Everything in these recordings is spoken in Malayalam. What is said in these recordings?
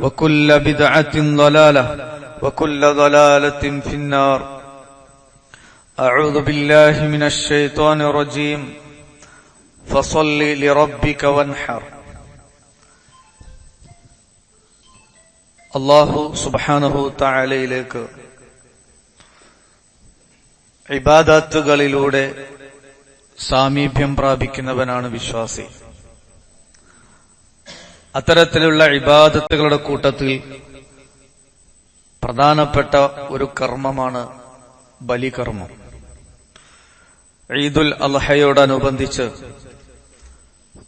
وكل بدعة ضلالة وكل ضلالة في النار أعوذ بالله من الشيطان الرجيم فصل لربك وانحر അള്ളാഹു സുബാനഹു താഴയിലേക്ക് ഇബാദത്തുകളിലൂടെ സാമീപ്യം പ്രാപിക്കുന്നവനാണ് വിശ്വാസി അത്തരത്തിലുള്ള ഇബാദത്തുകളുടെ കൂട്ടത്തിൽ പ്രധാനപ്പെട്ട ഒരു കർമ്മമാണ് ബലികർമ്മം. ഈദുൽ അൽഹയോടനുബന്ധിച്ച്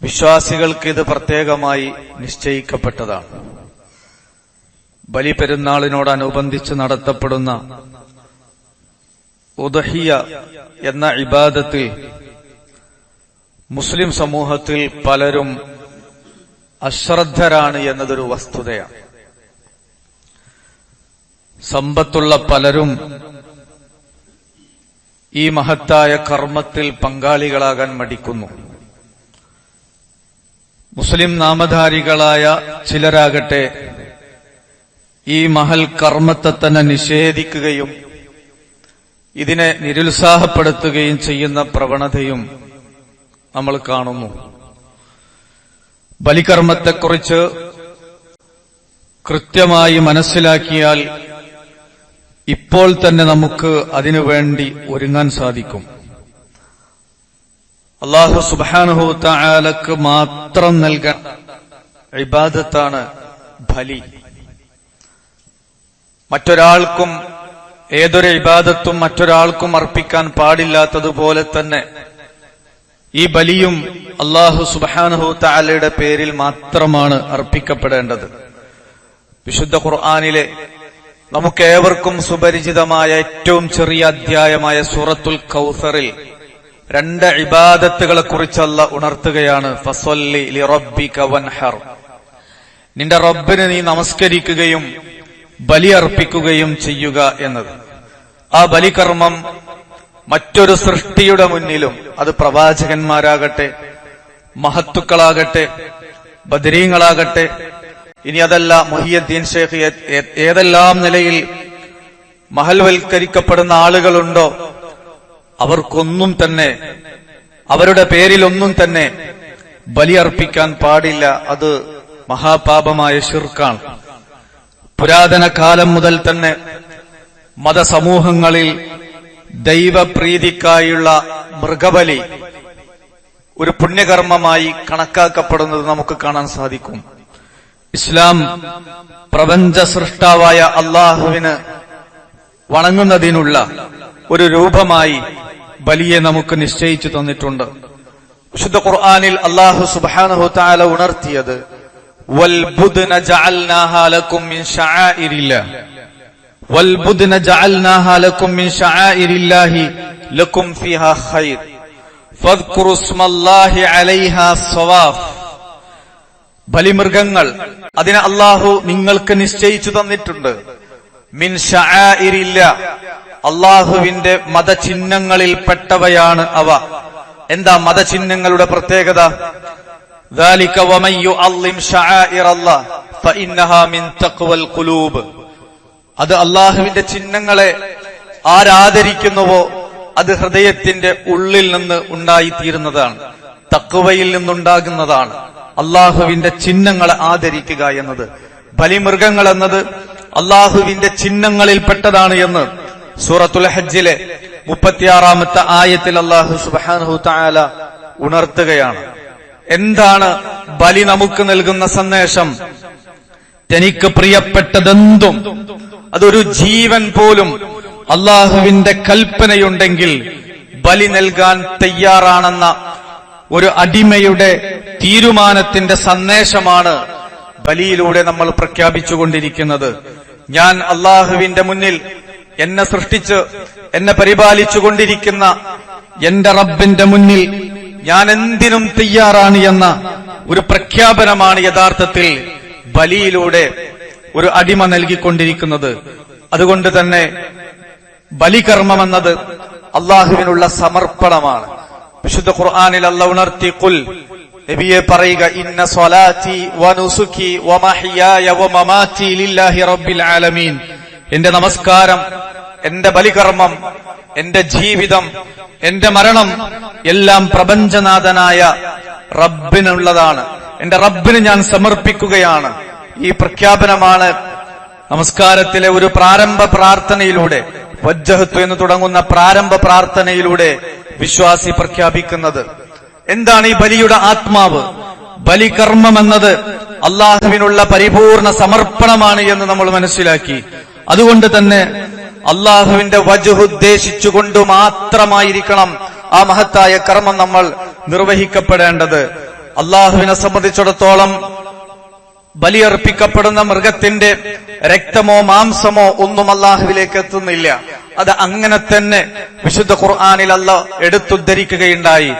വിശ്വാസികൾക്ക് ഇത് പ്രത്യേകമായി നിശ്ചയിക്കപ്പെട്ടതാണ്. ബലി പെരുന്നാളിനോടനുബന്ധിച്ച് നടത്തപ്പെടുന്ന ഉദഹിയ എന്ന ഇബാദത്തിൽ മുസ്ലിം സമൂഹത്തിൽ പലരും അശ്രദ്ധരാണ് എന്നതൊരു വസ്തുതയാണ്. സമ്പത്തുള്ള പലരും ഈ മഹത്തായ കർമ്മത്തിൽ പങ്കാളികളാകാൻ മടിക്കുന്നു. മുസ്ലിം നാമധാരികളായ ചിലരാകട്ടെ ഈ മഹൽ കർമ്മത്തെ തന്നെ നിഷേധിക്കുകയും ഇതിനെ നിരുത്സാഹപ്പെടുത്തുകയും ചെയ്യുന്ന പ്രവണതയും നമ്മൾ കാണുന്നു. ബലികർമ്മത്തെക്കുറിച്ച് കൃത്യമായി മനസ്സിലാക്കിയാൽ ഇപ്പോൾ തന്നെ നമുക്ക് അതിനുവേണ്ടി ഒരുങ്ങാൻ സാധിക്കും. അള്ളാഹു സുബാനുഹു താലക്ക് മാത്രം നൽകാൻ ഇബാദത്താണ് ബലി. മറ്റൊരാൾക്കും ഏതൊരു ഇബാദത്തും മറ്റൊരാൾക്കും അർപ്പിക്കാൻ പാടില്ലാത്തതുപോലെ തന്നെ ഈ ബലിയും അള്ളാഹു സുബാനഹു താലയുടെ പേരിൽ മാത്രമാണ് അർപ്പിക്കപ്പെടേണ്ടത്. വിശുദ്ധ ഖുർആാനിലെ നമുക്കേവർക്കും സുപരിചിതമായ ഏറ്റവും ചെറിയ അധ്യായമായ സൂറത്തുൽ കൗസറിൽ രണ്ട് ഇബാദത്തുകളെ കുറിച്ചല്ല ഉണർത്തുകയാണ് നിന്റെ റബ്ബിന് നീ നമസ്കരിക്കുകയും ബലി അർപ്പിക്കുകയും ചെയ്യുക എന്നത്. ആ ബലികർമ്മം മറ്റൊരു സൃഷ്ടിയുടെ മുന്നിലും അത് പ്രവാചകന്മാരാകട്ടെ മഹത്തുക്കളാകട്ടെ ബദരീങ്ങളാകട്ടെ. ഇനി അതല്ല മൊഹിയദ്ദീൻ ഷേഖ് ഏതെല്ലാം നിലയിൽ മഹൽവൽക്കരിക്കപ്പെടുന്ന ആളുകളുണ്ടോ? അവർക്കൊന്നും തന്നെ അവരുടെ പേരിലൊന്നും തന്നെ ബലിയർപ്പിക്കാൻ പാടില്ല. അത് മഹാപാപമായ ഷിർക്കാണ് പുരാതന കാലം മുതൽ തന്നെ മതസമൂഹങ്ങളിൽ ദൈവപ്രീതിക്കായുള്ള മൃഗബലി ഒരു പുണ്യകർമ്മമായി കണക്കാക്കപ്പെടുന്നത് നമുക്ക് കാണാൻ സാധിക്കും. ഇസ്ലാം പ്രപഞ്ച സൃഷ്ടാവായ അള്ളാഹുവിന് വണങ്ങുന്നതിനുള്ള ഒരു രൂപമായി ബലിയെ നമുക്ക് നിശ്ചയിച്ചു തന്നിട്ടുണ്ട്. വിശുദ്ധ ഖുർആാനിൽ അള്ളാഹു സുബാനഹു താല ഉണർത്തിയത് വൽബുദ് നജഅൽനാഹാലകും മിൻ والبدن جعلناها لكم من شعائر الله لكم فيها خير فاذكروا اسم الله عليها صواف ബലിമൃഗങ്ങൾ അതിനെ അള്ളാഹു നിങ്ങൾക്ക് നിശ്ചയിച്ചു തന്നിട്ടുണ്ട് മിൻ ഷആഇരില്ല അള്ളാഹുവിന്റെ മതചിഹ്നങ്ങളിൽ പെട്ടവയാണ് അവ എന്താ മതചിഹ്നങ്ങളുടെ പ്രത്യേകത ذلك ومن يعظم شعائر الله فإنها من تقوى القلوب അത് അള്ളാഹുവിന്റെ ചിഹ്നങ്ങളെ ആരാദരിക്കുന്നുവോ അത് ഹൃദയത്തിന്റെ ഉള്ളിൽ നിന്ന് ഉണ്ടായിത്തീരുന്നതാണ്. തക്കുവയിൽ നിന്നുണ്ടാകുന്നതാണ്. അള്ളാഹുവിന്റെ ചിഹ്നങ്ങളെ ആദരിക്കുക എന്നത്. ബലിമൃഗങ്ങൾ എന്നത് അള്ളാഹുവിന്റെ ചിഹ്നങ്ങളിൽ പെട്ടതാണ് എന്ന് സൂറത്തുൽ ഹജ്ജിലെ മുപ്പത്തിയാറാമത്തെ ആയത്തിൽ അള്ളാഹു സുബാനഹു താല ഉണർത്തുകയാണ്. എന്താണ് ബലി നമുക്ക് നൽകുന്ന സന്ദേശം? തനിക്ക് പ്രിയപ്പെട്ടതെന്തും അതൊരു ജീവൻ പോലും അള്ളാഹുവിന്റെ കൽപ്പനയുണ്ടെങ്കിൽ ബലി നൽകാൻ തയ്യാറാണെന്ന ഒരു അടിമയുടെ തീരുമാനത്തിന്റെ സന്ദേശമാണ് ബലിയിലൂടെ നമ്മൾ പ്രഖ്യാപിച്ചുകൊണ്ടിരിക്കുന്നത്. ഞാൻ അള്ളാഹുവിന്റെ മുന്നിൽ എന്നെ സൃഷ്ടിച്ച് എന്നെ പരിപാലിച്ചുകൊണ്ടിരിക്കുന്ന എന്റെ റബ്ബിന്റെ മുന്നിൽ ഞാൻ എന്തിനും തയ്യാറാണ് എന്ന ഒരു പ്രഖ്യാപനമാണ് യഥാർത്ഥത്തിൽ ബലിയിലൂടെ ഒരു അടിമ നൽകിക്കൊണ്ടിരിക്കുന്നത്. അതുകൊണ്ട് തന്നെ ബലികർമ്മമെന്നത് അള്ളാഹുവിനുള്ള സമർപ്പണമാണ്. വിശുദ്ധ ഖുർആാനിൽ അല്ല ഉണർത്തി കുൽ നബിയെ പറയുക ഇന്ന സ്വലാത്തി വനുസുഖി വമഹിയായ വമമാറ്റി ലില്ലാഹി റബ്ബിൽ ആലമീൻ. എന്റെ നമസ്കാരം എന്റെ ബലികർമ്മം എന്റെ ജീവിതം എന്റെ മരണം എല്ലാം പ്രപഞ്ചനാഥനായ റബ്ബിനുള്ളതാണ്. എന്റെ റബ്ബിന് ഞാൻ സമർപ്പിക്കുകയാണ്. ഈ പ്രഖ്യാപനമാണ് നമസ്കാരത്തിലെ ഒരു പ്രാരംഭ പ്രാർത്ഥനയിലൂടെ വജ്ജഹത്വ എന്ന് തുടങ്ങുന്ന പ്രാരംഭ പ്രാർത്ഥനയിലൂടെ വിശ്വാസി പ്രഖ്യാപിക്കുന്നത്. എന്താണ് ഈ ബലിയുടെ ആത്മാവ്? ബലികർമ്മം എന്നത് അള്ളാഹുവിനുള്ള പരിപൂർണ സമർപ്പണമാണ് എന്ന് നമ്മൾ മനസ്സിലാക്കി. അതുകൊണ്ട് തന്നെ അള്ളാഹുവിന്റെ വജുഹുദ്ദേശിച്ചുകൊണ്ട് മാത്രമായിരിക്കണം ആ മഹത്തായ കർമ്മം നമ്മൾ നിർവഹിക്കപ്പെടേണ്ടത്. അള്ളാഹുവിനെ സംബന്ധിച്ചിടത്തോളം ബലിയർപ്പിക്കപ്പെടുന്ന മൃഗത്തിന്റെ രക്തമോ മാംസമോ ഒന്നും അള്ളാഹുവിലേക്ക് എത്തുന്നില്ല. അത് അങ്ങനെ തന്നെ വിശുദ്ധ ഖുർആാനിൽ അല്ല എടുത്തുദ്ധരിക്കുകയുണ്ടായി.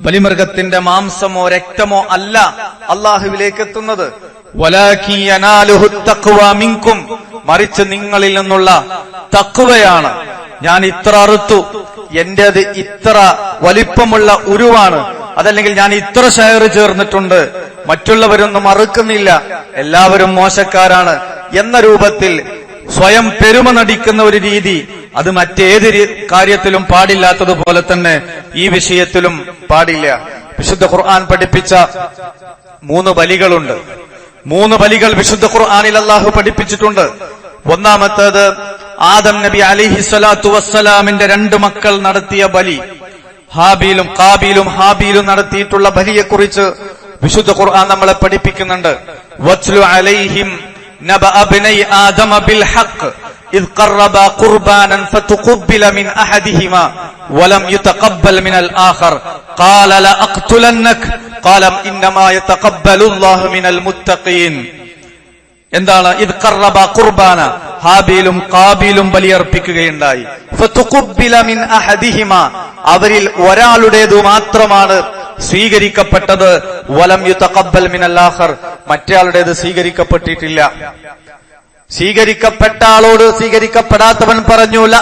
ബലിമൃഗത്തിന്റെ മാംസമോ രക്തമോ അല്ല അള്ളാഹുവിലേക്ക് എത്തുന്നത്. മറിച്ച് നിങ്ങളിൽ നിന്നുള്ള തക്കുവയാണ് ഞാൻ ഇത്ര അറുത്തു. എന്റേത് ഇത്ര വലിപ്പമുള്ള ഉരുവാണ്. അതല്ലെങ്കിൽ ഞാൻ ഇത്ര ഷെയർ ചേർന്നിട്ടുണ്ട്. മറ്റുള്ളവരൊന്നും അറുക്കുന്നില്ല. എല്ലാവരും മോശക്കാരാണ്. എന്ന രൂപത്തിൽ സ്വയം പെരുമ നടിക്കുന്ന ഒരു രീതി അത് മറ്റേത് കാര്യത്തിലും പാടില്ലാത്തതുപോലെ തന്നെ ഈ വിഷയത്തിലും പാടില്ല. വിശുദ്ധ ഖുർആൻ പഠിപ്പിച്ച മൂന്ന് ബലികളുണ്ട്. മൂന്ന് ബലികൾ വിശുദ്ധ ഖുർആാനിൽ അള്ളാഹു പഠിപ്പിച്ചിട്ടുണ്ട്. ഒന്നാമത്തേത് ആദം നബി അലിഹി സ്വലാത്തു വസ്സലാമിന്റെ രണ്ട് മക്കൾ നടത്തിയ ബലി ഹാബീലും കാബീലും ഹാബീലും നടത്തിയിട്ടുള്ള ബലിയെക്കുറിച്ച് വിശുദ്ധ ഖുർആൻ നമ്മളെ പഠിപ്പിക്കുന്നുണ്ട് വത്ലു അലൈഹിം نبأ ابني آدم بالحق إذ قربا قربانا فتقبل من أحدهما ولم يتقبل من الآخر قال لأقتلنك قال إنما يتقبل الله من المتقين എന്താണ്? ഇത് കറബ കുർബാന. ഹാബീലും കാബീലും ബലിയർപ്പിക്കുകയുണ്ടായി. അവരിൽ ഒരാളുടേതു മാത്രമാണ് സ്വീകരിക്കപ്പെട്ടത്. വലം യുതഖബ്ബൽ മിൻ അല്ലാഹർ മറ്റേയാളുടേത് സ്വീകരിക്കപ്പെട്ടിട്ടില്ല. സ്വീകരിക്കപ്പെട്ട ആളോട് സ്വീകരിക്കപ്പെടാത്തവൻ പറഞ്ഞു ല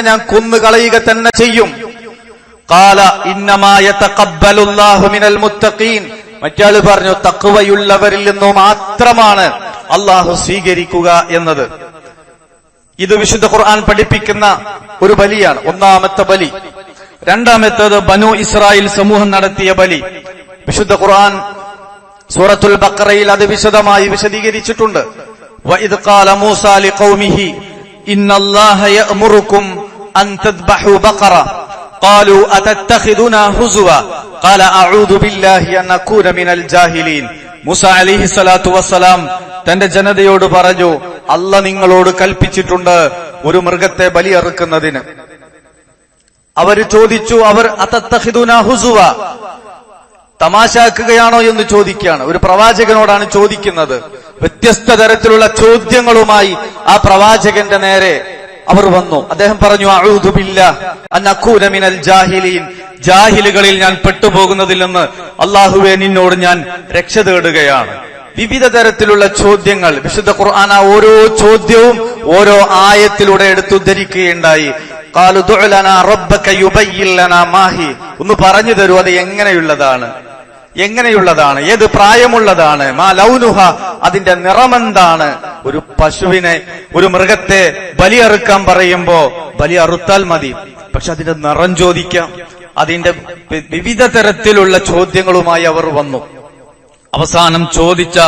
ഞാൻ കൊന്നുകളയുക തന്നെ ചെയ്യും. കാല ഇന്നമായ തക്കബലുല്ലാഹു മിനൽ മുത്തഖീൻ. മറ്റാള് പറഞ്ഞു തക്കുവയുള്ളവരിൽ നിന്നു മാത്രമാണ് അള്ളാഹു സ്വീകരിക്കുക എന്നത് ഇത് വിശുദ്ധ ഖുർആൻ പഠിപ്പിക്കുന്ന ഒരു ബലിയാണ് ഒന്നാമത്തെ ബലി രണ്ടാമത്തേത് ബനു ഇസ്രായേൽ സമൂഹം നടത്തിയ ബലി വിശുദ്ധ ഖുർആൻ സൂറത്തുൽ ബക്കറയിൽ അത് വിശദമായി വിശദീകരിച്ചിട്ടുണ്ട് وإذ قال موسى لقومه إن الله يأمركم أن تذبحوا بقرة قالوا أتتخذنا هزوا قال أعوذ بالله أن أكون من الجاهلين മൂസ അലിഹി സ്വലാത്തു വസ്സലാം തന്റെ ജനതയോട് പറഞ്ഞു അല്ല നിങ്ങളോട് കൽപ്പിച്ചിട്ടുണ്ട് ഒരു മൃഗത്തെ ബലിയറുക്കുന്നതിന് അവര് ചോദിച്ചു അവർ അതത്തഹിദുന ഹുസുവ തമാശാക്കുകയാണോ എന്ന് ചോദിക്കുകയാണ് ഒരു പ്രവാചകനോടാണ് ചോദിക്കുന്നത് വ്യത്യസ്ത തരത്തിലുള്ള ചോദ്യങ്ങളുമായി ആ പ്രവാചകന്റെ നേരെ അവർ വന്നു. അദ്ദേഹം പറഞ്ഞു "അഊദു ബില്ലാഹ് അൻ അകൂന മിനൽ ജാഹിലീൻ. ജാഹിലുകളിൽ ഞാൻ പെട്ടുപോകുന്നതിൽ നിന്ന് അള്ളാഹുവെ നിന്നോട് ഞാൻ രക്ഷ തേടുകയാണ്. വിവിധ തരത്തിലുള്ള ചോദ്യങ്ങൾ വിശുദ്ധ ഖുർആന ഓരോ ചോദ്യവും ഓരോ ആയത്തിലൂടെ എടുത്തുദ്ധരിക്കുകയുണ്ടായി ഒന്ന് പറഞ്ഞു തരൂ അത് എങ്ങനെയുള്ളതാണ്? എങ്ങനെയുള്ളതാണ്? ഏത് പ്രായമുള്ളതാണ്? മാ ലൗനുഹ അതിന്റെ നിറമെന്താണ്? ഒരു പശുവിനെ ഒരു മൃഗത്തെ ബലിയറുക്കാൻ പറയുമ്പോ ബലി അറുത്താൽ മതി. പക്ഷെ അതിന്റെ നിറം ചോദിക്കാം. അതിന്റെ വിവിധ തരത്തിലുള്ള ചോദ്യങ്ങളുമായി അവർ വന്നു. അവസാനം ചോദിച്ച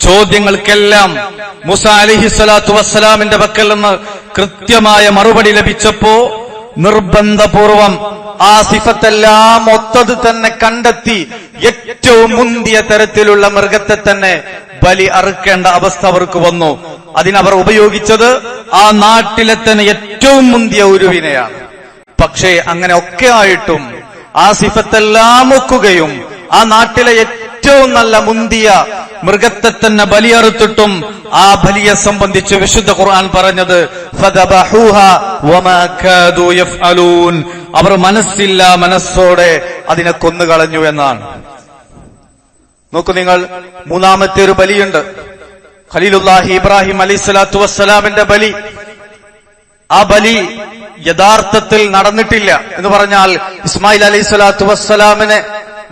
ചോദ്യങ്ങൾക്കെല്ലാം മുസ അലിഹി സ്വലാത്തു വസ്സലാമിന്റെ പക്കൽ നിന്ന് കൃത്യമായ മറുപടി ലഭിച്ചപ്പോ നിർബന്ധപൂർവം ആ സിഫത്തെല്ലാം ഒത്തത് തന്നെ കണ്ടെത്തി ഏറ്റവും മുന്തിയ തരത്തിലുള്ള മൃഗത്തെ തന്നെ ബലി അറുക്കേണ്ട അവസ്ഥ അവർക്ക് വന്നു. അതിനവർ ഉപയോഗിച്ചത് ആ നാട്ടിലെ തന്നെ ഏറ്റവും മുന്തിയ ഉരുവിനെയാണ്. പക്ഷേ അങ്ങനെ ഒക്കെ ആയിട്ടും ആ സിഫത്തെല്ലാം ഒക്കുകയും ആ നാട്ടിലെ ഏറ്റവും നല്ല മുന്തിയ മൃഗത്തെ തന്നെ ബലിയറുത്തിട്ടും ആ ബലിയെ സംബന്ധിച്ച് വിശുദ്ധ ഖുർആൻ പറഞ്ഞത് അവർ മനസ്സില്ല മനസ്സോടെ അതിനെ കൊന്നുകളഞ്ഞു എന്നാണ്. നോക്കൂ നിങ്ങൾ മൂന്നാമത്തെ ഒരു ബലിയുണ്ട്. ഖലീലുല്ലാഹി ഇബ്രാഹിം അലി സ്വലാത്തു വസ്സലാമിന്റെ ബലി. ആ ബലി യഥാർത്ഥത്തിൽ നടന്നിട്ടില്ല എന്ന് പറഞ്ഞാൽ ഇസ്മായിൽ അലൈഹി സ്വലാത്തു വസ്സലാമിനെ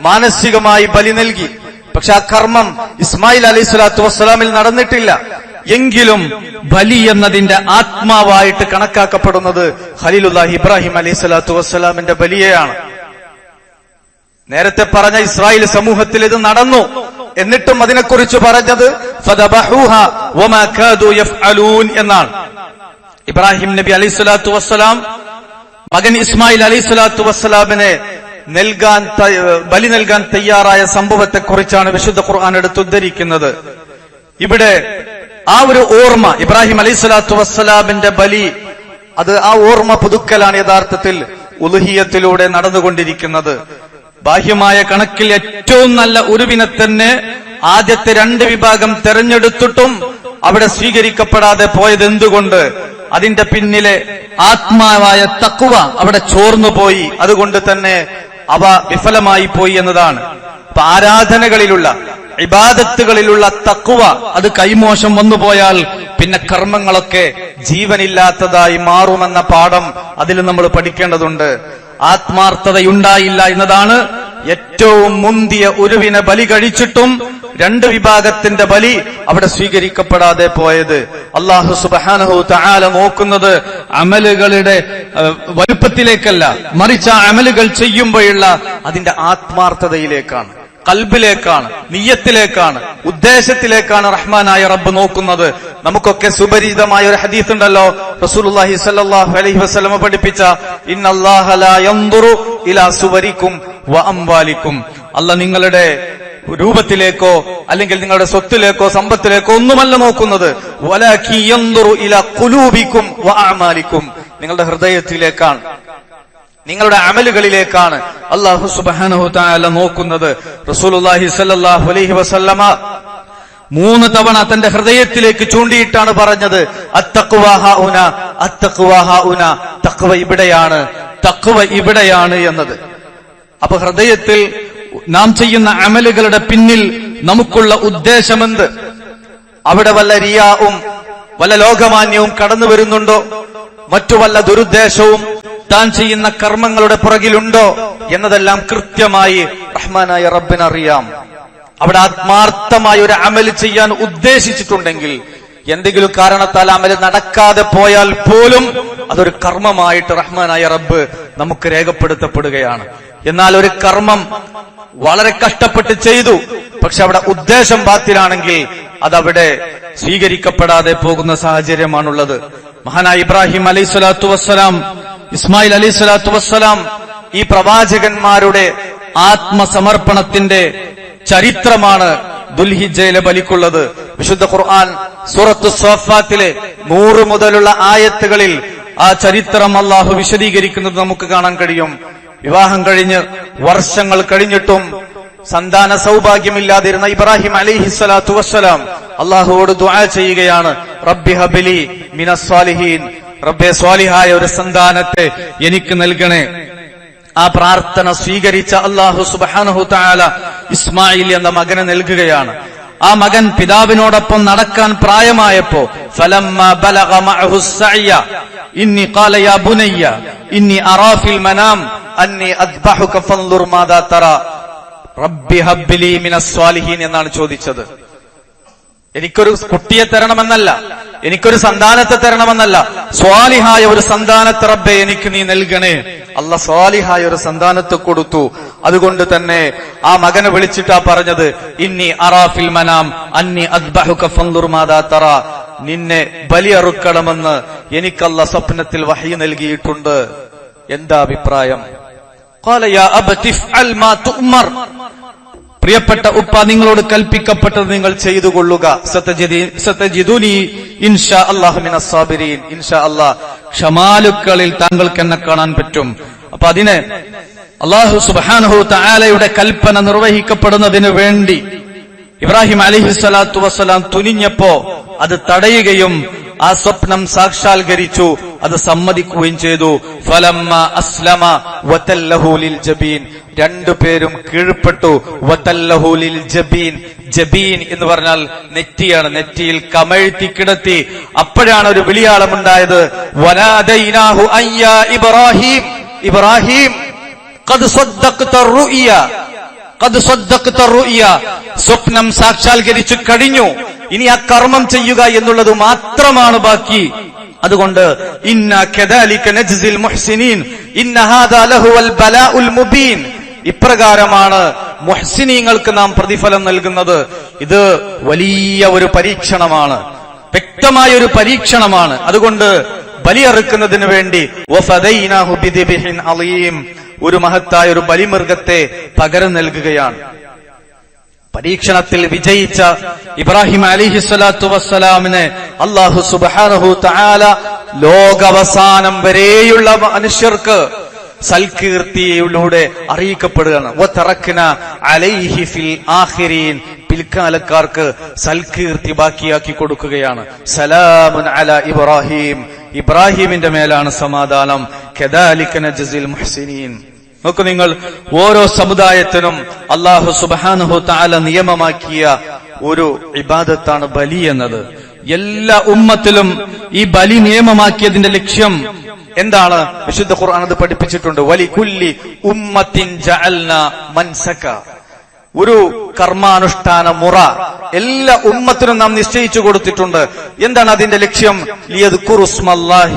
മാനസികമായി ബലി നൽകി. പക്ഷെ ആ കർമ്മം ഇസ്മായിൽ അലൈഹി സ്വലാത്തു വസ്സലാമിൽ നടന്നിട്ടില്ല. എങ്കിലും ബലി എന്നതിന്റെ ആത്മാവായിട്ട് കണക്കാക്കപ്പെടുന്നത് ഖലീലുല്ലാഹി ഇബ്രാഹിം അലൈഹി സ്വലാത്തു വസ്സലാമിന്റെ ബലിയെയാണ്. നേരത്തെ പറഞ്ഞ ഇസ്രായേൽ സമൂഹത്തിൽ ഇത് നടന്നു. എന്നിട്ടും അതിനെക്കുറിച്ച് പറഞ്ഞത് എന്നാണ്. ഇബ്രാഹിം നബി അലൈഹി സ്വലാത്തു വസ്സലാം മകൻ ഇസ്മായിൽ അലൈഹി സ്വലാത്തു വസ്സലാമിനെ നൽകാൻ ബലി നൽകാൻ തയ്യാറായ സംഭവത്തെക്കുറിച്ചാണ് വിശുദ്ധ ഖുർആൻ എടുത്തുദ്ധരിക്കുന്നത് ഇവിടെ ആ ഒരു ഓർമ്മ ഇബ്രാഹിം അലൈഹി സ്വലാത്തു വസ്സലാമിന്റെ ബലി അത് ആ ഓർമ്മ പുതുക്കലാണ് യഥാർത്ഥത്തിൽ ഉലുഹിയത്തിലൂടെ നടന്നുകൊണ്ടിരിക്കുന്നത്. ബാഹ്യമായ കണക്കിൽ ഏറ്റവും നല്ല ഉരുവിനെ തന്നെ ആദ്യത്തെ രണ്ട് വിഭാഗം തെരഞ്ഞെടുത്തിട്ടും അവിടെ സ്വീകരിക്കപ്പെടാതെ പോയത് എന്തുകൊണ്ട്? അതിന്റെ പിന്നിലെ ആത്മാവായ തക്കുവ അവിടെ ചോർന്നു പോയി അതുകൊണ്ട് തന്നെ അവ വിഫലമായി പോയി എന്നതാണ്. അപ്പൊ ആരാധനകളിലുള്ള ഇബാദത്തുകളിലുള്ള തക്കുവ അത് കൈമോശം വന്നു പോയാൽ പിന്നെ കർമ്മങ്ങളൊക്കെ ജീവനില്ലാത്തതായി മാറുമെന്ന പാഠം അതിൽ നമ്മൾ പഠിക്കേണ്ടതുണ്ട്. ആത്മാർത്ഥതയുണ്ടായില്ല എന്നതാണ് ഏറ്റവും മുന്തിയ ഉരുവിനെ ബലി കഴിച്ചിട്ടും രണ്ട് വിഭാഗത്തിന്റെ ബലി അവിടെ സ്വീകരിക്കപ്പെടാതെ പോയത്. അള്ളാഹു സുബാനഹു താല നോക്കുന്നത് അമലുകളുടെ വലുപ്പത്തിലേക്കല്ല മറിച്ച് ആ അമലുകൾ ചെയ്യുമ്പോഴുള്ള അതിന്റെ ആത്മാർത്ഥതയിലേക്കാണ് കൽബിലേക്കാണ് നീയത്തിലേക്കാണ് ഉദ്ദേശത്തിലേക്കാണ് റഹ്മാനായ റബ്ബ് നോക്കുന്നത്. നമുക്കൊക്കെ സുപരിചിതമായ ഒരു ഹദീസ് ഉണ്ടല്ലോ റസൂലുള്ളാഹി സ്വല്ലല്ലാഹു അലൈഹി വസല്ലമ പഠിപ്പിച്ച ഇന്നല്ലാഹ ഇലാ സുവരിക്കും വ അല്ല നിങ്ങളുടെ രൂപത്തിലേക്കോ അല്ലെങ്കിൽ നിങ്ങളുടെ സ്വത്തിലേക്കോ സമ്പത്തിലേക്കോ ഒന്നുമല്ല നോക്കുന്നത്. വലാക്കി യൻദുറു ഇലാ ഖുലൂബിക്കും വ നിങ്ങളുടെ ഹൃദയത്തിലേക്കാണ്. നിങ്ങളുടെ അമലുകളിലേക്കാണ് അള്ളാഹു സുബാനഹു താല നോക്കുന്നത്. റസൂലുള്ളാഹി സല്ലല്ലാഹു അലൈഹി വസല്ലമ മൂന്ന് തവണ തന്റെ ഹൃദയത്തിലേക്ക് ചൂണ്ടിയിട്ടാണ് പറഞ്ഞത് അത്തക്കുവാഹ ഇവിടെയാണ് തക്വ ഇവിടെയാണ് എന്നത്. അപ്പൊ ഹൃദയത്തിൽ നാം ചെയ്യുന്ന അമലുകളുടെ പിന്നിൽ നമുക്കുള്ള ഉദ്ദേശമെന്ത്? അവിടെ വല്ല റിയാവും വല്ല ലോകമാന്യവും കടന്നു വരുന്നുണ്ടോ മറ്റു വല്ല ദുരുദ്ദേശവും താൻ ചെയ്യുന്ന കർമ്മങ്ങളുടെ പുറകിലുണ്ടോ എന്നതെല്ലാം കൃത്യമായി റഹ്മാനായ റബ്ബിനറിയാം അവിടെ ആത്മാർത്ഥമായ ഒരു അമൽ ചെയ്യാൻ ഉദ്ദേശിച്ചിട്ടുണ്ടെങ്കിൽ എന്തെങ്കിലും കാരണത്താൽ അമൽ നടക്കാതെ പോയാൽ പോലും അതൊരു കർമ്മമായിട്ട് റഹ്മാനായ റബ്ബ് നമുക്ക് രേഖപ്പെടുത്തപ്പെടുകയാണ്. എന്നാൽ ഒരു കർമ്മം വളരെ കഷ്ടപ്പെട്ട് ചെയ്തു. പക്ഷെ അവിടെ ഉദ്ദേശം ബാത്തിലാണെങ്കിൽ അതവിടെ സ്വീകരിക്കപ്പെടാതെ പോകുന്ന സാഹചര്യമാണുള്ളത്. മഹാനായ ഇബ്രാഹിം അലൈഹി സ്വലാത്തു വസ്സലാം ഇസ്മായിൽ അലൈഹി സ്വലാത്തു വസ്സലാം ഈ പ്രവാചകന്മാരുടെ ആത്മസമർപ്പണത്തിന്റെ ചരിത്രമാണ് ദുൽഹിജയിലെ ബലിക്കുള്ളത്. വിശുദ്ധ ഖുർആൻ സൂറത്ത് സോഫാത്തിലെ നൂറ് മുതലുള്ള ആയത്തുകളിൽ ആ ചരിത്രം അള്ളാഹു വിശദീകരിക്കുന്നത് നമുക്ക് കാണാൻ കഴിയും. വിവാഹം കഴിഞ്ഞ് വർഷങ്ങൾ കഴിഞ്ഞിട്ടും സന്താന സൗഭാഗ്യമില്ലാതിരുന്ന ഇബ്രാഹിം അലിഹിസ്വലാത്തു വസ്സലാം അള്ളാഹുവോട് ദുആ ചെയ്യുകയാണ്. റബ്ബി ഹബിലി മിനസ്വാലിഹീൻ റബ്ബെ സ്വാലിഹായ ഒരു സന്താനത്തെ എനിക്ക് നൽകണേ. ആ പ്രാർത്ഥന സ്വീകരിച്ച അള്ളാഹു സുബാനഹു താല ഇസ്മായിൽ എന്ന മകനെ നൽകുകയാണ്. ആ മകൻ പിതാവിനോടൊപ്പം നടക്കാൻ പ്രായമായപ്പോ ഇന്നി ഇന്നി അറാഫിൽ അന്നി അദ്ബഹുക മാദാ തറ. റബ്ബി എന്നാണ് ചോദിച്ചത്. എനിക്കൊരു കുട്ടിയെ തരണമെന്നല്ല. എനിക്കൊരു സന്താനത്തെ തരണമെന്നല്ല. സ്വാലിഹായ ഒരു സന്താനത്തെ റബ്ബെ എനിക്ക് നീ നൽകണേ. അല്ല സ്വാലിഹായ ഒരു സന്താനത്തെ കൊടുത്തു. അതുകൊണ്ട് തന്നെ ആ മകനെ വിളിച്ചിട്ടാ പറഞ്ഞത് ഇന്നി അറാഫിൽ മനാം അന്നി തറ. നിന്നെ ബലിയറുക്കണമെന്ന് എനിക്കല്ല സ്വപ്നത്തിൽ വഹി നൽകിയിട്ടുണ്ട്. എന്താ അഭിപ്രായം? പ്രിയപ്പെട്ട ഉപ്പ നിങ്ങളോട് കൽപ്പിക്കപ്പെട്ടത് നിങ്ങൾ ചെയ്തു കൊള്ളുക ഇൻഷാ ഇൻഷാ ക്ഷമാലുക്കളിൽ താങ്കൾക്ക് എന്നെ കാണാൻ പറ്റും. അപ്പൊ അതിന് അള്ളാഹു സുബാനഹു താലയുടെ കൽപ്പന നിർവഹിക്കപ്പെടുന്നതിന് വേണ്ടി ഇബ്രാഹിം അലഹി സ്വലാത്തു വസ്സലാം തുനിഞ്ഞപ്പോ അത് തടയുകയും ആ സ്വപ്നം സാക്ഷാത്കരിച്ചു അത് സമ്മതിക്കുകയും ചെയ്തു ഫലമ്മ അസ്ലമ വതല്ലഹൂലിൽ ജബീൻ രണ്ടുപേരും കീഴ്പ്പെട്ടു വതല്ലഹൂലിൽ ജബീൻ ജബീൻ എന്ന് പറഞ്ഞാൽ നെറ്റിയാണ് നെറ്റിയിൽ കമഴ്ത്തി കിടത്തി അപ്പോഴാണ് ഒരു വിളിയാളമുണ്ടായത് വനാദൈനാഹു അയ്യാ ഇബ്രാഹിം ഇബ്രാഹിം قد صدقت الرؤيا قد صدقت الرؤيا സ്വപ്നം സാക്ഷാത്കരിച്ചു കഴിഞ്ഞു ഇനി ആ കർമ്മം ചെയ്യുക എന്നുള്ളത് മാത്രമാണ് ബാക്കി. അതുകൊണ്ട് ഇന്ന കദാലിക നജ്സിൽ മുഹ്സിനീൻ ഇന്ന ഹാദാ ബലാഉൽ മുബീൻ. ഇപ്രകാരമാണ് മുഹ്സിനീങ്ങൾക്ക് നാം പ്രതിഫലം നൽകുന്നത്. ഇത് വലിയ ഒരു പരീക്ഷണമാണ്. വ്യക്തമായ ഒരു പരീക്ഷണമാണ്. അതുകൊണ്ട് ബലിയറുക്കുന്നതിന് വേണ്ടി ഒരു മഹത്തായ ഒരു ബലിമൃഗത്തെ പകരം നൽകുകയാണ്. പരീക്ഷണത്തിൽ വിജയിച്ച ഇബ്രാഹിം അലിഹിസ്വലാത്തു വസ്സലാമിന് അള്ളാഹു സുബാനഹു താല ലോകവസാനം വരെയുള്ള മനുഷ്യർക്ക് സൽകീർത്തിയിലൂടെ അറിയിക്കപ്പെടുകയാണ്. പിൽക്കാലക്കാർക്ക് സൽകീർത്തി ബാക്കിയാക്കി കൊടുക്കുകയാണ്. സലാമുൻ അല ഇബ്രാഹിം. ഇബ്രാഹിമിന്റെ മേലാണ് സമാധാനം. കദാലിക നജ്സിൽ മുഹ്സിനീൻ. നോക്കൂ നിങ്ങൾ ഓരോ സമുദായത്തിനും അള്ളാഹു സുബാനുഹു താല നിയമമാക്കിയ ഒരു ഇബാദത്താണ് ബലി എന്നത്. എല്ലാ ഉമ്മത്തിലും ഈ ബലി നിയമമാക്കിയതിന്റെ ലക്ഷ്യം എന്താണ്? വിശുദ്ധ ഖുർആൻ അത് പഠിപ്പിച്ചിട്ടുണ്ട്. വലി കുല്ലി ഉമ്മത്തിൻ ജഅൽന മൻസക ഒരു കർമാനുഷ്ഠാന മുറ. എല്ലാ ഉമ്മത്തിനും നാം നിശ്ചയിച്ചു കൊടുത്തിട്ടുണ്ട്. എന്താണ് അതിന്റെ ലക്ഷ്യം? ലിയത് കുറുസ്മല്ലാഹി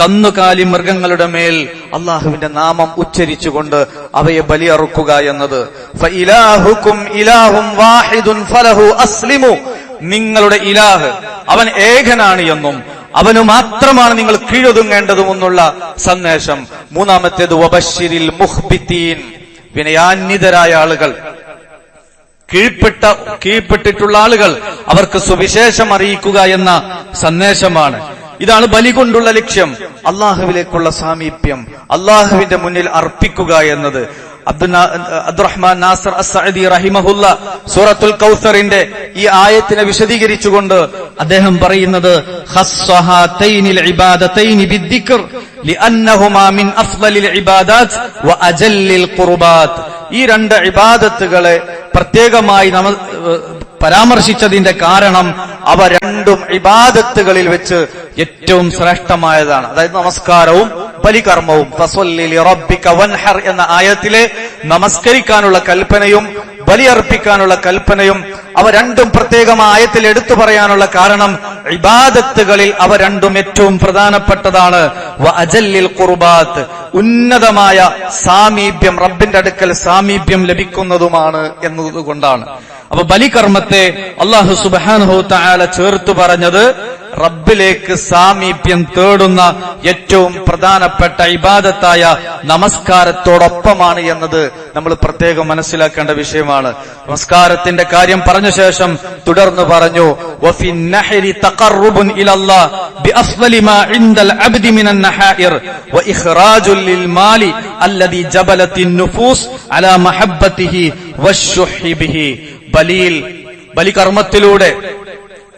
കന്നുകാലി മൃഗങ്ങളുടെ മേൽ അള്ളാഹുവിന്റെ നാമം ഉച്ചരിച്ചുകൊണ്ട് അവയെ ബലിയറുക്കുക എന്നത്. നിങ്ങളുടെ ഇലാഹ് അവൻ ഏകനാണ് എന്നും അവന് മാത്രമാണ് നിങ്ങൾ കീഴൊതുങ്ങേണ്ടതുമെന്നുള്ള സന്ദേശം. മൂന്നാമത്തേത് വബശിരിൽ മുഹ്ബിത്തീൻ വിനയാന്യതരായ ആളുകൾ. കീഴ്പ്പെട്ട കീഴ്പ്പെട്ടിട്ടുള്ള ആളുകൾ അവർക്ക് സുവിശേഷം അറിയിക്കുക എന്ന സന്ദേശമാണ്. ഇതാണ് ബലി കൊണ്ടുള്ള ലക്ഷ്യം. അള്ളാഹുവിലേക്കുള്ള സാമീപ്യം. അള്ളാഹുവിന്റെ മുന്നിൽ അർപ്പിക്കുക എന്നത്. അബ്ദുറഹ്മാൻ നാസർ അസഅദി റഹിമഹുല്ല സൂറത്തുൽ കൗസറിന്റെ ഈ ആയത്തിനെ വിശദീകരിച്ചുകൊണ്ട് അദ്ദേഹം പറയുന്നത് ഈ രണ്ട് ഇബാദത്തുകളെ പ്രത്യേകമായി പരാമർശിച്ചതിന്റെ കാരണം അവ രണ്ടും ഇബാദത്തുകളിൽ വെച്ച് ഏറ്റവും ശ്രേഷ്ഠമായതാണ്. അതായത് നമസ്കാരവും ബലികർമ്മവും. എന്ന ആയത്തിലെ നമസ്കരിക്കാനുള്ള കൽപ്പനയും ബലിയർപ്പിക്കാനുള്ള കൽപ്പനയും അവ രണ്ടും പ്രത്യേകം ആയത്തിൽ എടുത്തു പറയാനുള്ള കാരണം ഇബാദത്തുകളിൽ അവ രണ്ടും ഏറ്റവും പ്രധാനപ്പെട്ടതാണ്. അജല്ലിൽ ഖുർബാത്ത് ഉന്നതമായ സാമീപ്യം റബ്ബിന്റെ അടുക്കൽ സാമീപ്യം ലഭിക്കുന്നതുമാണ് എന്നതുകൊണ്ടാണ്. അപ്പൊ ബലികർമ്മത്തെ അള്ളാഹു സുബാനുഹു താല ചേർത്തു പറഞ്ഞത് റബ്ബിലേക്ക് സാമീപ്യം തേടുന്ന ഏറ്റവും പ്രധാനപ്പെട്ട ഇബാദത്തായ നമസ്കാരത്തോടൊപ്പമാണ് എന്നത് നമ്മൾ പ്രത്യേകം മനസ്സിലാക്കേണ്ട വിഷയമാണ്. നമസ്കാരത്തിന്റെ കാര്യം പറഞ്ഞ ശേഷം തുടർന്ന് പറഞ്ഞു ബലി ബലികർമ്മത്തിലൂടെ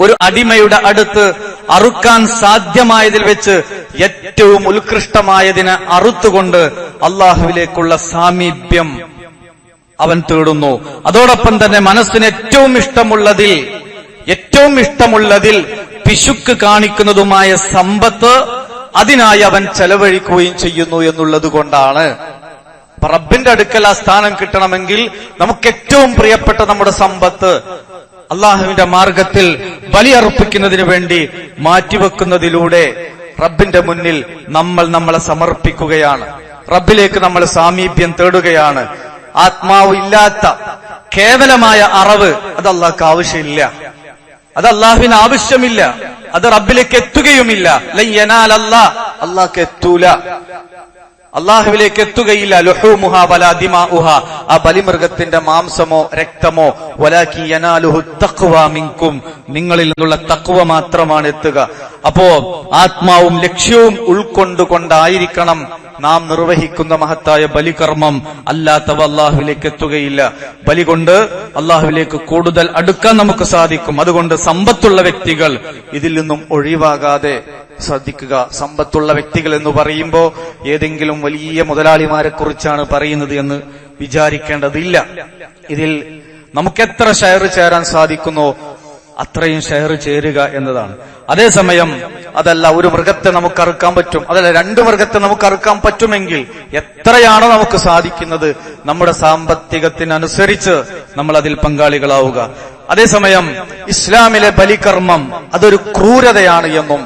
ഒരു അടിമയുടെ അടുത്ത് അറുക്കാൻ സാധ്യമായതിൽ വെച്ച് ഏറ്റവും ഉത്കൃഷ്ടമായതിനെ അറുത്തുകൊണ്ട് അള്ളാഹുവിലേക്കുള്ള സാമീപ്യം അവൻ തേടുന്നു. അതോടൊപ്പം തന്നെ മനസ്സിന് ഏറ്റവും ഇഷ്ടമുള്ളതിൽ ഏറ്റവും ഇഷ്ടമുള്ളതിൽ പിശുക്ക് കാണിക്കുന്നതുമായ സമ്പത്ത് അതിനായി അവൻ ചെലവഴിക്കുകയും ചെയ്യുന്നു എന്നുള്ളത് കൊണ്ടാണ്. റബ്ബിന്റെ അടുക്കൽ ആ സ്ഥാനം കിട്ടണമെങ്കിൽ നമുക്ക് ഏറ്റവും പ്രിയപ്പെട്ട നമ്മുടെ സമ്പത്ത് അള്ളാഹുവിന്റെ മാർഗത്തിൽ ബലിയർപ്പിക്കുന്നതിന് വേണ്ടി മാറ്റിവെക്കുന്നതിലൂടെ റബ്ബിന്റെ മുന്നിൽ നമ്മൾ നമ്മളെ സമർപ്പിക്കുകയാണ്. റബ്ബിലേക്ക് നമ്മൾ സാമീപ്യം തേടുകയാണ്. ആത്മാവ് ഇല്ലാത്ത കേവലമായ അറിവ് അത് അള്ളാഹ്ക്ക് ആവശ്യമില്ല. അത് അള്ളാഹുവിന് ആവശ്യമില്ല. അത് റബ്ബിലേക്ക് എത്തുകയുമില്ല. അല്ലാഹ് എത്തൂല. അള്ളാഹുവിലേക്ക് എത്തുകയില്ല. ലുഹൂമുഹ ബലാദിമാ ദിമാഉഹ. ആ ബലിമൃഗത്തിന്റെ മാംസമോ രക്തമോ വലാക്കി യനാലുഹു തഖ്വ മിൻകും നിങ്ങളിൽ നിന്നുള്ള തഖ്വ മാത്രമാണ് എത്തുക. അപ്പോ ആത്മാവും ലക്ഷ്യവും ഉൾക്കൊണ്ടുകൊണ്ടായിരിക്കണം നാം നിർവഹിക്കുന്ന മഹത്തായ ബലികർമ്മം. അല്ലാത്തവ അള്ളാഹുവിലേക്ക് എത്തുകയില്ല. ബലി കൊണ്ട് അള്ളാഹുവിലേക്ക് കൂടുതൽ അടുക്കാൻ നമുക്ക് സാധിക്കും. അതുകൊണ്ട് സമ്പത്തുള്ള വ്യക്തികൾ ഇതിൽ നിന്നും ഒഴിവാകാതെ ശ്രദ്ധിക്കുക. സമ്പത്തുള്ള വ്യക്തികൾ എന്ന് പറയുമ്പോൾ ഏതെങ്കിലും വലിയ മുതലാളിമാരെ കുറിച്ചാണ് പറയുന്നത് എന്ന് വിചാരിക്കേണ്ടതില്ല. ഇതിൽ നമുക്ക് എത്ര ഷെയർ ചേരാൻ സാധിക്കുന്നോ അത്രയും ഷെയർ ചേരുക എന്നതാണ്. അതേസമയം അതല്ല ഒരു മൃഗത്തെ നമുക്ക് അറുക്കാൻ പറ്റും. അതല്ല രണ്ട് മൃഗത്തെ നമുക്ക് അറുക്കാൻ പറ്റുമെങ്കിൽ എത്രയാണോ നമുക്ക് സാധിക്കുന്നത് നമ്മുടെ സാമ്പത്തികത്തിനനുസരിച്ച് നമ്മൾ അതിൽ പങ്കാളികളാവുക. അതേസമയം ഇസ്ലാമിലെ ബലികർമ്മം അതൊരു ക്രൂരതയാണ് എന്നും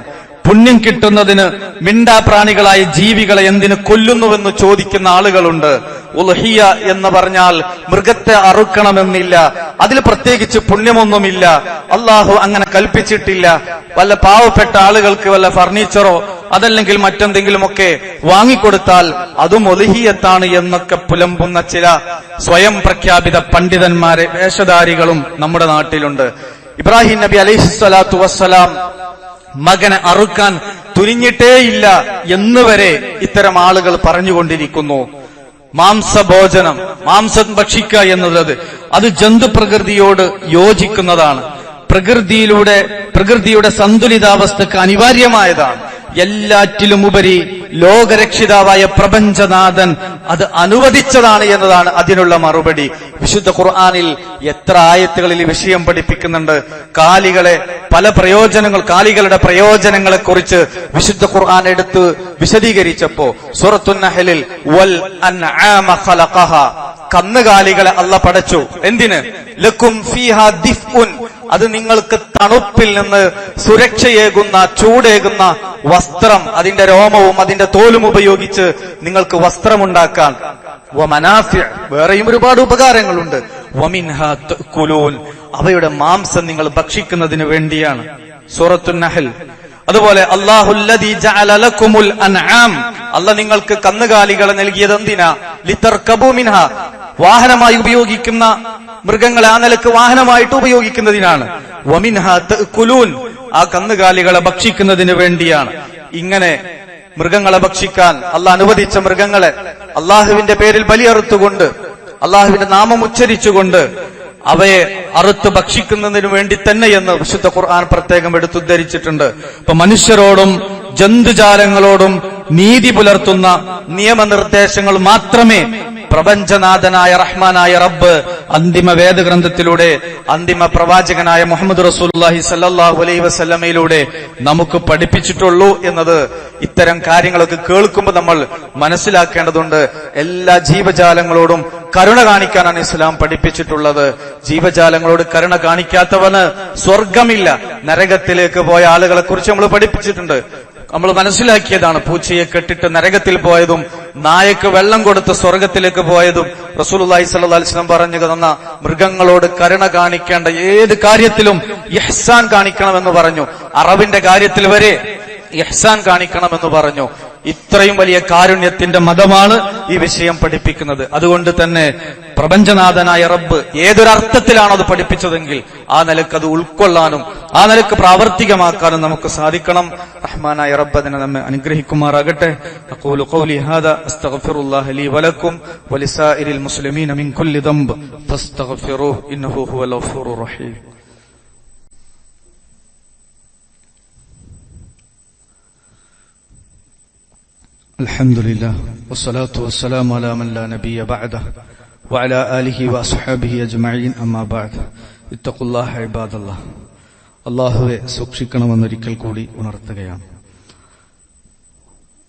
പുണ്യം കിട്ടുന്നതിന് മിണ്ടാപ്രാണികളായ ജീവികളെ എന്തിന് കൊല്ലുന്നുവെന്ന് ചോദിക്കുന്ന ആളുകളുണ്ട്. ഉൽഹിയ എന്ന് പറഞ്ഞാൽ മൃഗത്തെ അറുക്കണമെന്നില്ല. അതിൽ പ്രത്യേകിച്ച് പുണ്യമൊന്നുമില്ല. അള്ളാഹു അങ്ങനെ കൽപ്പിച്ചിട്ടില്ല. വല്ല പാവപ്പെട്ട ആളുകൾക്ക് വല്ല ഫർണിച്ചറോ അതല്ലെങ്കിൽ മറ്റെന്തെങ്കിലുമൊക്കെ വാങ്ങിക്കൊടുത്താൽ അതും ഒലിഹിയത്താണ് എന്നൊക്കെ പുലമ്പുന്ന ചില സ്വയം പ്രഖ്യാപിത പണ്ഡിതന്മാരെ വേഷധാരികളും നമ്മുടെ നാട്ടിലുണ്ട്. ഇബ്രാഹിം നബി അലൈഹി സ്വലാത്തു വസ്സലാം മകനെ അറുക്കാൻ തുനിഞ്ഞിട്ടേയില്ല എന്ന് വരെ ഇത്തരം ആളുകൾ പറഞ്ഞുകൊണ്ടിരിക്കുന്നു. മാംസഭോജനം മാംസം ഭക്ഷിക്കുക എന്നുള്ളത് അത് ജന്തുപ്രകൃതിയോട് യോജിക്കുന്നതാണ്. പ്രകൃതിയിലൂടെ പ്രകൃതിയുടെ സന്തുലിതാവസ്ഥക്ക് അനിവാര്യമായതാണ്. എല്ലാറ്റിലും ഉപരി ലോകരക്ഷിതാവായ പ്രപഞ്ചനാഥൻ അത് അനുവദിച്ചതാണ് എന്നതാണ് അതിനുള്ള മറുപടി. വിശുദ്ധ ഖുർആാനിൽ എത്ര ആയത്തുകളിൽ വിഷയം പഠിപ്പിക്കുന്നുണ്ട്. കാലികളെ പല പ്രയോജനങ്ങൾ കാലികളുടെ പ്രയോജനങ്ങളെ കുറിച്ച് വിശുദ്ധ ഖുർആൻ എടുത്ത് വിശദീകരിച്ചപ്പോ സൂറത്തുന്നഹലിൽ വൽ കന്നുകാലികളെ അല്ല പടച്ചു. എന്തിന്? ലക്കും അത് നിങ്ങൾക്ക് തണുപ്പിൽ നിന്ന് സുരക്ഷയേകുന്ന ചൂടേകുന്ന വസ്ത്രം അതിന്റെ രോമവും അതിന്റെ തോലും ഉപയോഗിച്ച് നിങ്ങൾക്ക് വസ്ത്രമുണ്ടാക്കാൻ വേറെയും ഒരുപാട് ഉപകാരങ്ങളുണ്ട്. അവയുടെ മാംസം നിങ്ങൾ ഭക്ഷിക്കുന്നതിന് വേണ്ടിയാണ്. സൂറത്തു നഹൽ. അതുപോലെ അള്ളാഹുല്ലദീ ജഅല ലക്കുമുൽ അൻആം അല്ല നിങ്ങൾക്ക് കന്നുകാലികളെ നൽകിയത് എന്തിനാ ലിത്തർ കബൂമിൻഹ വാഹനമായി ഉപയോഗിക്കുന്ന മൃഗങ്ങളെ ആ നിലയ്ക്ക് വാഹനമായിട്ട് ഉപയോഗിക്കുന്നതിനാണ്. കുലൂൻ ആ കന്നുകാലികളെ ഭക്ഷിക്കുന്നതിന് വേണ്ടിയാണ്. ഇങ്ങനെ മൃഗങ്ങളെ ഭക്ഷിക്കാൻ അല്ല അനുവദിച്ച മൃഗങ്ങളെ അള്ളാഹുവിന്റെ പേരിൽ ബലിയറുത്തുകൊണ്ട് അള്ളാഹുവിന്റെ നാമം ഉച്ചരിച്ചുകൊണ്ട് അവയെ അറുത്ത് ഭക്ഷിക്കുന്നതിന് വേണ്ടി തന്നെ എന്ന് വിശുദ്ധ ഖുർആൻ പ്രത്യേകം എടുത്തുദ്ധരിച്ചിട്ടുണ്ട് ഇപ്പൊ മനുഷ്യരോടും ജന്തുജാലങ്ങളോടും നീതി പുലർത്തുന്ന നിയമനിർദ്ദേശങ്ങൾ മാത്രമേ പ്രപഞ്ചനാഥനായ റഹ്മാനായ റബ്ബ് അന്തിമ വേദഗ്രന്ഥത്തിലൂടെ അന്തിമ പ്രവാചകനായ മുഹമ്മദ് റസൂലുള്ളാഹി സല്ലാഹു അലൈ വസല്ലമയിലൂടെ നമുക്ക് പഠിപ്പിച്ചിട്ടുള്ളൂ എന്നത് ഇത്തരം കാര്യങ്ങളൊക്കെ കേൾക്കുമ്പോൾ നമ്മൾ മനസ്സിലാക്കേണ്ടതുണ്ട്. എല്ലാ ജീവജാലങ്ങളോടും കരുണ കാണിക്കാനാണ് ഇസ്ലാം പഠിപ്പിച്ചിട്ടുള്ളത്. ജീവജാലങ്ങളോട് കരുണ കാണിക്കാത്തവന് സ്വർഗമില്ല നരകത്തിലേക്ക് പോയ ആളുകളെ കുറിച്ച് നമ്മൾ പഠിപ്പിച്ചിട്ടുണ്ട്. നമ്മൾ മനസ്സിലാക്കിയതാണ് പൂച്ചയെ കെട്ടിട്ട് നരകത്തിൽ പോയതും നായക്ക് വെള്ളം കൊടുത്ത് സ്വർഗത്തിലേക്ക് പോയതും അലൈഹി വസല്ലം പറഞ്ഞു തന്ന മൃഗങ്ങളോട് കരുണ കാണിക്കേണ്ട ഏത് കാര്യത്തിലും ഇഹ്സാൻ കാണിക്കണമെന്ന് പറഞ്ഞു. അറബിന്റെ കാര്യത്തിൽ വരെ ഇഹ്സാൻ കാണിക്കണമെന്ന് പറഞ്ഞു. ഇത്രയും വലിയ കാരുണ്യത്തിന്റെ മതമാണ് ഈ വിഷയം പഠിപ്പിക്കുന്നത്. അതുകൊണ്ട് തന്നെ പ്രപഞ്ചനാഥനായ റബ്ബ് ഏതൊരർത്ഥത്തിലാണോ അത് പഠിപ്പിച്ചതെങ്കിൽ ആ നിലയ്ക്ക് അത് ഉൾക്കൊള്ളാനും ആ നിലയ്ക്ക് പ്രാവർത്തികമാക്കാനും നമുക്ക് സാധിക്കണം. റഹ്മാനായ റബ്ബ് അതിനെ നമ്മെ അനുഗ്രഹിക്കുമാറാകട്ടെ. لي الحمد لله والصلاة والسلام على من لا نبي بعده وعلى آله وأصحابه أجمعين أما بعد اتقوا الله عباد الله അള്ളാഹുവെ സൂക്ഷിക്കണമെന്നൊരിക്കൽ കൂടി ഉണർത്തുകയാണ്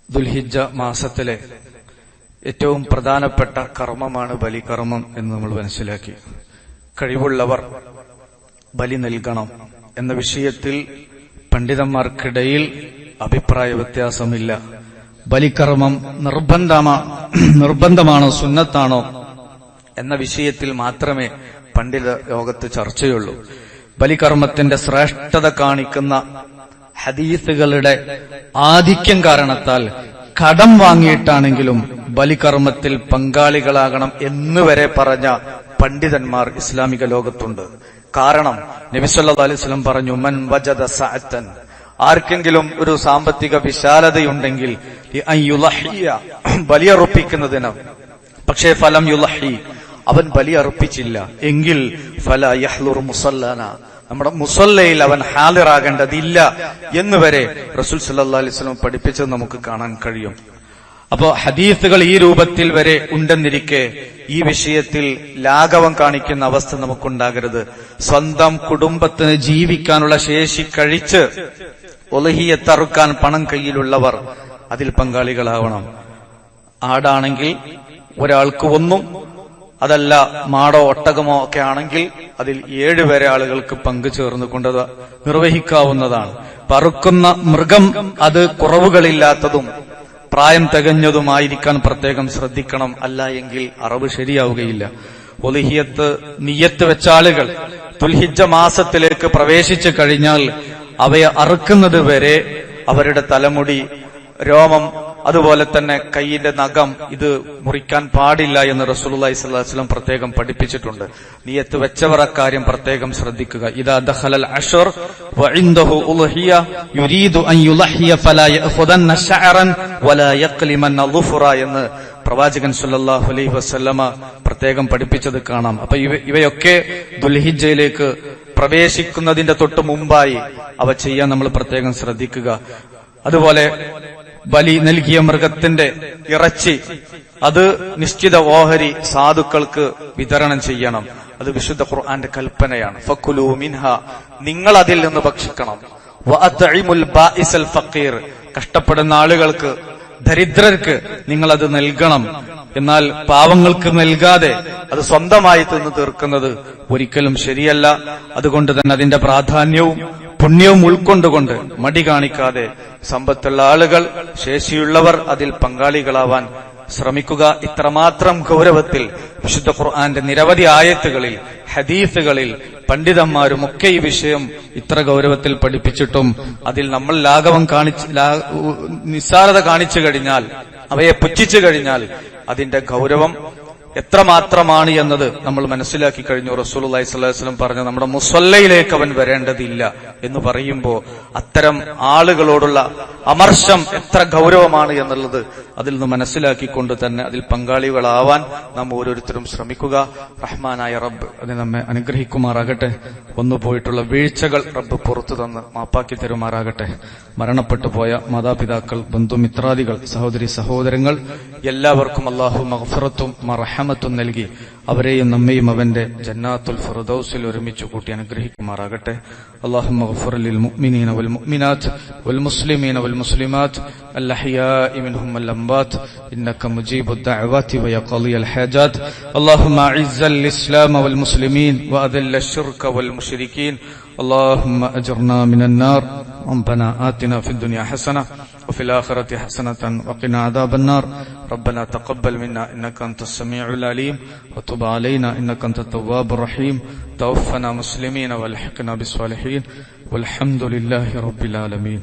ദുൽഹിജ മാസത്തിലെ ഏറ്റവും പ്രധാനപ്പെട്ട കർമ്മമാണ് ബലികർമ്മം എന്ന് നമ്മൾ മനസ്സിലാക്കി കഴിവുള്ളവർ ബലി നൽകണം എന്ന വിഷയത്തിൽ പണ്ഡിതന്മാർക്കിടയിൽ അഭിപ്രായ വ്യത്യാസമില്ല ബലികർമ്മം നിർബന്ധമാ നിർബന്ധമാണോ സുന്നത്താണോ എന്ന വിഷയത്തിൽ മാത്രമേ പണ്ഡിത ലോകത്ത് ചർച്ചയുള്ളൂ. ബലികർമ്മത്തിന്റെ ശ്രേഷ്ഠത കാണിക്കുന്ന ഹദീസുകളുടെ ആധിക്യം കാരണത്താൽ കടം വാങ്ങിയിട്ടാണെങ്കിലും ബലികർമ്മത്തിൽ പങ്കാളികളാകണം എന്നുവരെ പറഞ്ഞ പണ്ഡിതന്മാർ ഇസ്ലാമിക ലോകത്തുണ്ട്. കാരണം നബിസല്ലാ അലൈവലം പറഞ്ഞു മൻ വജദ സഅത്തൻ ആർക്കെങ്കിലും ഒരു സാമ്പത്തിക വിശാലതയുണ്ടെങ്കിൽ ബലിയറുപ്പിക്കുന്നതിന് പക്ഷേ ഫലം യുലഹി അവൻ ബലിയറുപ്പിച്ചില്ല എങ്കിൽ ഫല യഹ്ലുർ മുസല്ലാന. നമ്മുടെ മുസല്ലയിൽ അവൻ ഹാലിറാകേണ്ടതില്ല എന്ന് വരെ റസൂൽ സല്ലാ അലിസ്ലം പഠിപ്പിച്ചത് നമുക്ക് കാണാൻ കഴിയും. അപ്പോ ഹദീസുകൾ ഈ രൂപത്തിൽ വരെ ഉണ്ടെന്നിരിക്കെ ഈ വിഷയത്തിൽ ലാഘവം കാണിക്കുന്ന അവസ്ഥ നമുക്കുണ്ടാകരുത്. സ്വന്തം കുടുംബത്തിന് ജീവിക്കാനുള്ള ശേഷി കഴിച്ച് ഒലഹിയെ തറുക്കാൻ പണം കയ്യിലുള്ളവർ അതിൽ പങ്കാളികളാവണം. ആടാണെങ്കിൽ ഒരാൾക്ക് ഒന്നും അതല്ല മാടോ ഒട്ടകമോ ഒക്കെ ആണെങ്കിൽ അതിൽ ഏഴുപേരെ ആളുകൾക്ക് പങ്കു ചേർന്നുകൊണ്ട് നിർവഹിക്കാവുന്നതാണ്. പറക്കുന്ന മൃഗം അത് കുറവുകളില്ലാത്തതും പ്രായം തികഞ്ഞതുമായിരിക്കാൻ പ്രത്യേകം ശ്രദ്ധിക്കണം അല്ല എങ്കിൽ അറിവ് ശരിയാവുകയില്ല. ഒലിഹിയത്ത് നിയത്ത് വെച്ചാളുകൾ തുൽഹിജ മാസത്തിലേക്ക് പ്രവേശിച്ചു കഴിഞ്ഞാൽ അവയെ അറുക്കുന്നത് വരെ അവരുടെ തലമുടി രോമം അതുപോലെ തന്നെ കൈയിന്റെ നഖം ഇത് മുറിക്കാൻ പാടില്ല എന്ന് അലൈഹി വസല്ലം പ്രത്യേകം പഠിപ്പിച്ചിട്ടുണ്ട്. നിയത്ത് വെച്ചവർ അക്കാര്യം പ്രത്യേകം ശ്രദ്ധിക്കുക. ഇദാ ദഖലൽ അഷർ എന്ന് പ്രവാചകൻ സല്ലല്ലാഹു അലൈഹി വസല്ലമ പ്രത്യേകം പഠിപ്പിച്ചത് കാണാം. അപ്പൊ ഇവ ഇവയൊക്കെ ദുൽഹിജയിലേക്ക് പ്രവേശിക്കുന്നതിന്റെ തൊട്ട് മുമ്പായി അവ ചെയ്യാൻ നമ്മൾ പ്രത്യേകം ശ്രദ്ധിക്കുക. അതുപോലെ ബലി നൽകിയ മൃഗത്തിന്റെ ഇറച്ചി അത് നിശ്ചിത ഓഹരി സാധുക്കൾക്ക് വിതരണം ചെയ്യണം. അത് വിശുദ്ധ ഖുർആന്റെ കൽപ്പനയാണ്. ഫക്കുലു മിൻഹ നിങ്ങൾ അതിൽ നിന്ന് ഭക്ഷിക്കണം. ഫക്കീർ കഷ്ടപ്പെടുന്ന ആളുകൾക്ക് ദരിദ്രർക്ക് നിങ്ങൾ അത് നൽകണം. എന്നാൽ പാവങ്ങൾക്ക് നൽകാതെ അത് സ്വന്തമായി തിന്ന് തീർക്കുന്നത് ഒരിക്കലും ശരിയല്ല. അതുകൊണ്ട് തന്നെ അതിന്റെ പ്രാധാന്യവും പുണ്യവും ഉൾക്കൊണ്ടുകൊണ്ട് മടി കാണിക്കാതെ സമ്പത്തുള്ള ആളുകൾ ശേഷിയുള്ളവർ അതിൽ പങ്കാളികളാവാൻ ശ്രമിക്കുക. ഇത്രമാത്രം ഗൗരവത്തിൽ വിശുദ്ധ ഖുർആന്റെ നിരവധി ആയത്തുകളിൽ ഹദീസുകളിൽ പണ്ഡിതന്മാരും ഒക്കെ ഈ വിഷയം ഇത്ര ഗൗരവത്തിൽ പഠിപ്പിച്ചിട്ടും അതിൽ നമ്മൾ ലാഘവം കാണിച്ച് നിസ്സാരത കാണിച്ചു കഴിഞ്ഞാൽ അവയെ പുച്ഛിച്ചു കഴിഞ്ഞാൽ അതിന്റെ ഗൗരവം എത്രമാത്രമാണ് എന്നത് നമ്മൾ മനസ്സിലാക്കി കഴിഞ്ഞു. റസൂലുള്ളാഹി സ്വലം പറഞ്ഞു നമ്മുടെ മുസ്വല്ലയിലേക്ക് അവൻ വരേണ്ടതില്ല എന്ന് പറയുമ്പോൾ അത്തരം ആളുകളോടുള്ള അമർശം എത്ര ഗൗരവമാണ് എന്നുള്ളത് അതിൽ നിന്ന് മനസ്സിലാക്കിക്കൊണ്ട് തന്നെ അതിൽ പങ്കാളികളാവാൻ നാം ഓരോരുത്തരും ശ്രമിക്കുക. റഹ്മാനായ റബ്ബ് അത് നമ്മെ അനുഗ്രഹിക്കുമാറാകട്ടെ. ഒന്നു പോയിട്ടുള്ള വീഴ്ചകൾ റബ്ബ് പുറത്തു തന്ന് മാപ്പാക്കി തരുമാറാകട്ടെ. മരണപ്പെട്ടു പോയ മാതാപിതാക്കൾ ബന്ധുമിത്രാദികൾ സഹോദരി സഹോദരങ്ങൾ എല്ലാവർക്കും അള്ളാഹു മഹഫറത്തും മറഹമത്തും നൽകി. അവരെയും നമ്മയും അവന്റെ ജന്നാത്തുൽ ഫിർദൗസിൽ ഒരുമിച്ച് കൂട്ടി അനുഗ്രഹിക്കുമാറാകട്ടെ അള്ളാഹു മഗ്ഫിർ ലിൽ മുഅ്മിനീന വൽ മുഅ്മിനാത്ത് വൽ മുസ്ലിമീന വൽ മുസ്ലിമാത്ത് الأحياء منهم والأموات إنك مجيب الدعوات ويقضي الحاجات اللهم أعز الإسلام والمسلمين وأذل الشرك والمشركين اللهم أجرنا من النار ربنا آتنا في الدنيا حسنة وفي الآخرة حسنة وقنا عذاب النار. ربنا تقبل منا إنك أنت السميع العليم. وتب علينا إنك أنت التواب الرحيم. توفنا مسلمين والحقنا بالصالحين. والحمد لله رب العالمين.